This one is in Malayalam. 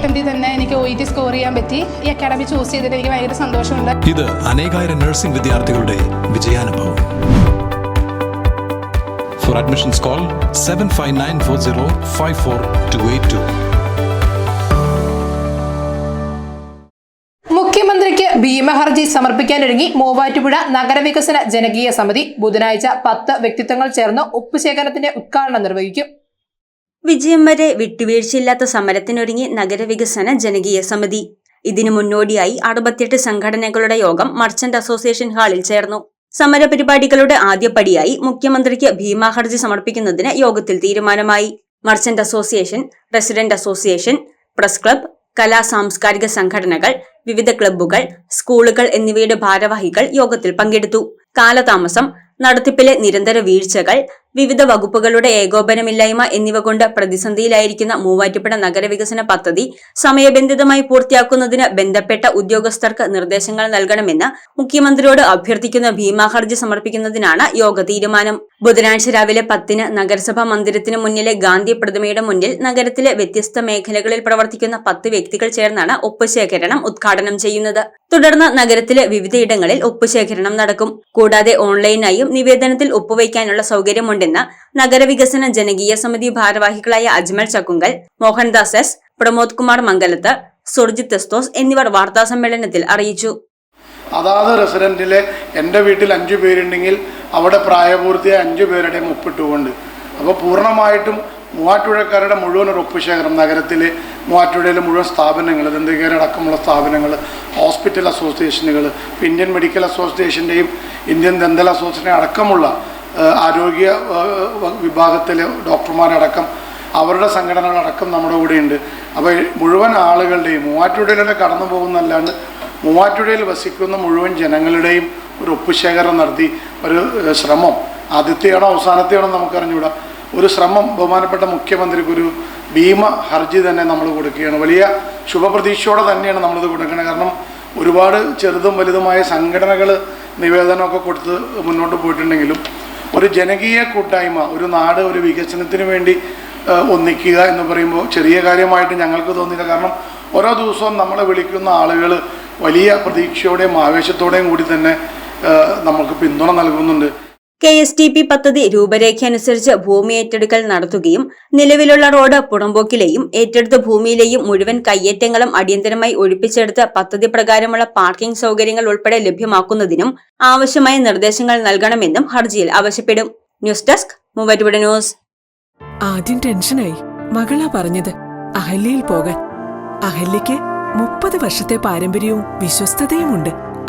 അറ്റംപ്റ്റിൽ തന്നെ എനിക്ക് ഒ ഇ ടി സ്കോർ ചെയ്യാൻ പറ്റി. ഈ അക്കാഡമി ചൂസ് ചെയ്തിട്ട് എനിക്ക് ഭയങ്കര സന്തോഷമുണ്ട്. ഇത് അനേകായിരം നഴ്സിംഗ് വിദ്യാർത്ഥികളുടെ വിജയാനുഭവം. For admissions call seven five nine four zero five four two eight two മുഖ്യമന്ത്രിക്ക് ഭീമഹർജി സമർപ്പിക്കാനൊരുങ്ങി മൂവാറ്റുപുഴ നഗരവികസന ജനകീയ സമിതി ബുധനാഴ്ച പത്ത് വ്യക്തിത്വങ്ങൾ ചേർന്ന് ഉപ്പുശേഖരത്തിന്റെ ഉദ്ഘാടനം നിർവഹിക്കും. വിജയം വരെ വിട്ടുവീഴ്ചയില്ലാത്ത സമരത്തിനൊരുങ്ങി നഗരവികസന ജനകീയ സമിതി. ഇതിനു മുന്നോടിയായി അറുപത്തിയെട്ട് സംഘടനകളുടെ യോഗം മർച്ചന്റ് അസോസിയേഷൻ ഹാളിൽ ചേർന്നു. സമരപരിപാടികളുടെ ആദ്യപടിയായി മുഖ്യമന്ത്രിക്ക് ഭീമാ ഹർജി സമർപ്പിക്കുന്നതിന് യോഗത്തിൽ തീരുമാനമായി. Merchant association resident association press club കലാ സാംസ്കാരിക സംഘടനകൾ വിവിധ ക്ലബ്ബുകൾ സ്കൂളുകൾ എന്നിവയുടെ ഭാരവാഹികൾ യോഗത്തിൽ പങ്കെടുത്തു. കാലതാമസം നടത്തിപ്പിലെ നിരന്തര വീഴ്ചകൾ വിവിധ വകുപ്പുകളുടെ ഏകോപനമില്ലായ്മ എന്നിവ കൊണ്ട് പ്രതിസന്ധിയിലായിരിക്കുന്ന മൂവാറ്റുപുഴ നഗരവികസന പദ്ധതി സമയബന്ധിതമായി പൂർത്തിയാക്കുന്നതിന് ബന്ധപ്പെട്ട ഉദ്യോഗസ്ഥർക്ക് നിർദ്ദേശങ്ങൾ നൽകണമെന്ന് മുഖ്യമന്ത്രിയോട് അഭ്യർത്ഥിക്കുന്ന ഭീമാഹർജി സമർപ്പിക്കുന്നതിനാണ് യോഗ തീരുമാനം. ബുധനാഴ്ച രാവിലെ പത്തിന് നഗരസഭാ മന്ദിരത്തിന് മുന്നിലെ ഗാന്ധി പ്രതിമയുടെ മുന്നിൽ നഗരത്തിലെ വ്യത്യസ്ത മേഖലകളിൽ പ്രവർത്തിക്കുന്ന പത്ത് വ്യക്തികൾ ചേർന്നാണ് ഒപ്പുശേഖരണം ഉദ്ഘാടനം ചെയ്യുന്നത്. തുടർന്ന് നഗരത്തിലെ വിവിധയിടങ്ങളിൽ ഒപ്പുശേഖരണം നടക്കും. കൂടാതെ ഓൺലൈനായും നിവേദനത്തിൽ ഒപ്പുവയ്ക്കാനുള്ള സൗകര്യമുണ്ടെന്ന് നഗരവികസന ജനകീയ സമിതി ഭാരവാഹികളായ അജ്മൽ ചക്കുങ്കൽ മോഹൻദാസ് എസ് പ്രമോദ് കുമാർ മംഗലത്ത് സുർജിത് എസ്തോസ് എന്നിവർ വാർത്താസമ്മേളനത്തിൽ അറിയിച്ചു. അതാത് റെസിഡന്റിലെ എന്റെ വീട്ടിൽ അഞ്ചു പേരുണ്ടെങ്കിൽ അവിടെ പ്രായപൂർത്തിയായ അഞ്ചു പേരുടെയും ഒപ്പിട്ടുകൊണ്ട്. അപ്പോൾ പൂർണമായിട്ടും മൂവാറ്റുപുഴക്കാരുടെ മുഴുവൻ ഒരു ഒപ്പുശേഖരം നഗരത്തിലെ മൂവാറ്റുപുഴയിലെ മുഴുവൻ സ്ഥാപനങ്ങൾ ദന്തകേരടക്കമുള്ള സ്ഥാപനങ്ങൾ ഹോസ്പിറ്റൽ അസോസിയേഷനുകൾ ഇന്ത്യൻ മെഡിക്കൽ അസോസിയേഷന്റെയും ഇന്ത്യൻ ദന്തൽ അസോസിയേഷന്റെയും അടക്കമുള്ള ആരോഗ്യ വിഭാഗത്തിലെ ഡോക്ടർമാരടക്കം അവരുടെ സംഘടനകളടക്കം നമ്മുടെ കൂടെയുണ്ട്. അപ്പോൾ മുഴുവൻ ആളുകളുടെയും മൂവാറ്റുപുഴയിലൂടെ കടന്നു പോകുന്നല്ലാണ്ട് മൂവാറ്റുപുഴയിൽ വസിക്കുന്ന മുഴുവൻ ജനങ്ങളുടെയും ഒരു ഒപ്പുശേഖരം നടത്തി ഒരു ശ്രമം. ആദ്യത്തെയാണോ അവസാനത്തെയാണോ നമുക്കറിഞ്ഞുകൂടാ. ഒരു ശ്രമം ബഹുമാനപ്പെട്ട മുഖ്യമന്ത്രിക്ക് ഒരു ഭീമ ഹർജി തന്നെ നമ്മൾ കൊടുക്കുകയാണ്. വലിയ ശുഭപ്രതീക്ഷയോടെ തന്നെയാണ് നമ്മളിത് കൊടുക്കുന്നത്. കാരണം ഒരുപാട് ചെറുതും വലുതുമായ സംഘടനകൾ നിവേദനമൊക്കെ കൊടുത്ത് മുന്നോട്ട് പോയിട്ടുണ്ടെങ്കിലും ഒരു ജനകീയ കൂട്ടായ്മ ഒരു നാട് ഒരു വികസനത്തിന് വേണ്ടി ഒന്നിക്കുക എന്ന് പറയുമ്പോൾ ചെറിയ കാര്യമായിട്ട് ഞങ്ങൾക്ക് തോന്നിയില്ല കാരണം ഓരോ ദിവസവും നമ്മളെ വിളിക്കുന്ന ആളുകൾ വലിയ പ്രതീക്ഷയോടെയും ആവേശത്തോടെയും കൂടി തന്നെ നമുക്ക് പിന്തുണ നൽകുന്നുണ്ട്. കെ എസ് ടി പി പദ്ധതി രൂപരേഖ അനുസരിച്ച് ഭൂമി ഏറ്റെടുക്കൽ നടത്തുകയും നിലവിലുള്ള റോഡ് പുറമ്പോക്കിലെയും ഏറ്റെടുത്ത ഭൂമിയിലെയും മുഴുവൻ കയ്യേറ്റങ്ങളും അടിയന്തരമായി ഒഴിപ്പിച്ചെടുത്ത് പദ്ധതി പ്രകാരമുള്ള പാർക്കിംഗ് സൗകര്യങ്ങൾ ഉൾപ്പെടെ ലഭ്യമാക്കുന്നതിനും ആവശ്യമായ നിർദ്ദേശങ്ങൾ നൽകണമെന്നും ഹർജിയിൽ ആവശ്യപ്പെടും. News desk Muvattupuzha news. ആദ്യം ടെൻഷനായി. മകളാ പറഞ്ഞത് അഹല്യയിൽ പോകാൻ. അഹല്യയ്ക്ക് മുപ്പത് വർഷത്തെ പാരമ്പര്യവും വിശ്വസ്തതയുമുണ്ട്.